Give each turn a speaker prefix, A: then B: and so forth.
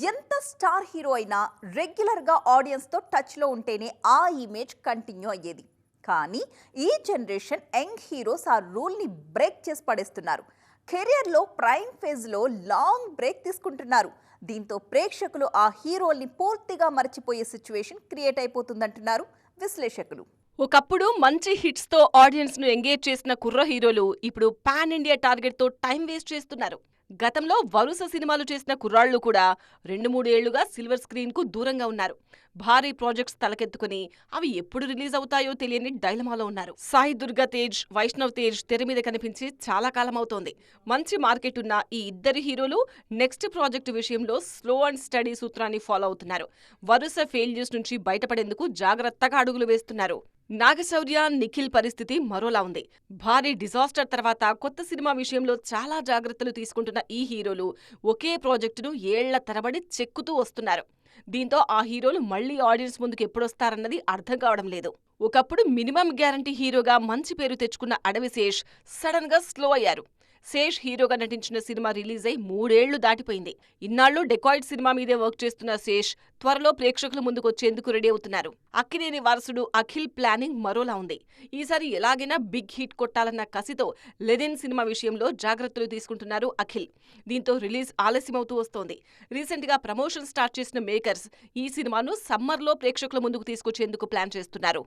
A: ఎంత star hero అయినా రెగ్యులర్గా ఆడియన్స్తో టచ్లో ఉంటేనే ఆ ఇమేజ్ కంటిన్యూ అయ్యేది. కానీ ఈ జనరేషన్ యంగ్ హీరోస్ ఆ రూల్ని బ్రేక్ చేసి పడేస్తున్నారు. కెరియర్లో ప్రైమ్ ఫేజ్లో లాంగ్ బ్రేక్ తీసుకుంటున్నారు. దీంతో ప్రేక్షకులు ఆ హీరోల్ని పూర్తిగా మర్చిపోయే సిచ్యువేషన్ క్రియేట్ అయిపోతుందంటున్నారు విశ్లేషకులు.
B: ఒకప్పుడు మంచి హిట్స్తో ఆడియన్స్ను ఎంగేజ్ చేసిన కుర్ర హీరోలు ఇప్పుడు పాన్ ఇండియా టార్గెట్తో టైం వేస్ట్ చేస్తున్నారు. గతంలో వరుస సినిమాలు చేసిన కుర్రాళ్ళు కూడా రెండు మూడేళ్ళుగా సిల్వర్ స్క్రీన్కు దూరంగా ఉన్నారు. భారీ ప్రాజెక్ట్స్ తలకెత్తుకుని అవి ఎప్పుడు రిలీజ్ అవుతాయో తెలియని డైలమాలో ఉన్నారు. సాయి దుర్గా తేజ్ వైష్ణవ్ తేజ్ తెర మీద కనిపించి చాలా కాలం అవుతోంది. మంచి మార్కెట్ ఉన్న ఈ ఇద్దరి హీరోలు నెక్స్ట్ ప్రాజెక్టు విషయంలో స్లో అండ్ స్టడీ సూత్రాన్ని ఫాలో అవుతున్నారు. వరుస ఫెయిల్యూర్స్ నుంచి బయటపడేందుకు జాగ్రత్తగా అడుగులు వేస్తున్నారు. నాగశౌర్య నిఖిల్ పరిస్థితి మరోలా ఉంది. భారీ డిజాస్టర్ తర్వాత కొత్త సినిమా విషయంలో చాలా జాగ్రత్తలు తీసుకుంటున్న ఈ హీరోలు ఒకే ప్రాజెక్టును ఏళ్ళ తరబడి చెక్కుతూ వస్తున్నారు. దీంతో ఆ హీరోలు మళ్ళీ ఆడియన్స్ ముందుకు ఎప్పుడొస్తారన్నది అర్థం కావడం లేదు. ఒకప్పుడు మినిమం గ్యారంటీ హీరోగా మంచి పేరు తెచ్చుకున్న అడవిశేష్ సడన్గా స్లో అయ్యారు. శేష్ హీరోగా నటించిన సినిమా రిలీజ్ అయి మూడేళ్ళు దాటిపోయింది. ఇన్నాళ్ళు డెకాయిడ్ సినిమా మీదే వర్క్ చేస్తున్న శేష్ త్వరలో ప్రేక్షకుల ముందుకు వచ్చేందుకు రెడీ అవుతున్నారు. అక్కినేని వారసుడు అఖిల్ ప్లానింగ్ మరోలా ఉంది. ఈసారి ఎలాగైనా బిగ్ హిట్ కొట్టాలన్న కసితో లెనిన్ సినిమా విషయంలో జాగ్రత్తలు తీసుకుంటున్నారు అఖిల్. దీంతో రిలీజ్ ఆలస్యమవుతూ వస్తోంది. రీసెంట్గా ప్రమోషన్ స్టార్ట్ చేసిన మేకర్స్ ఈ సినిమాను సమ్మర్లో ప్రేక్షకుల ముందుకు తీసుకొచ్చేందుకు ప్లాన్ చేస్తున్నారు.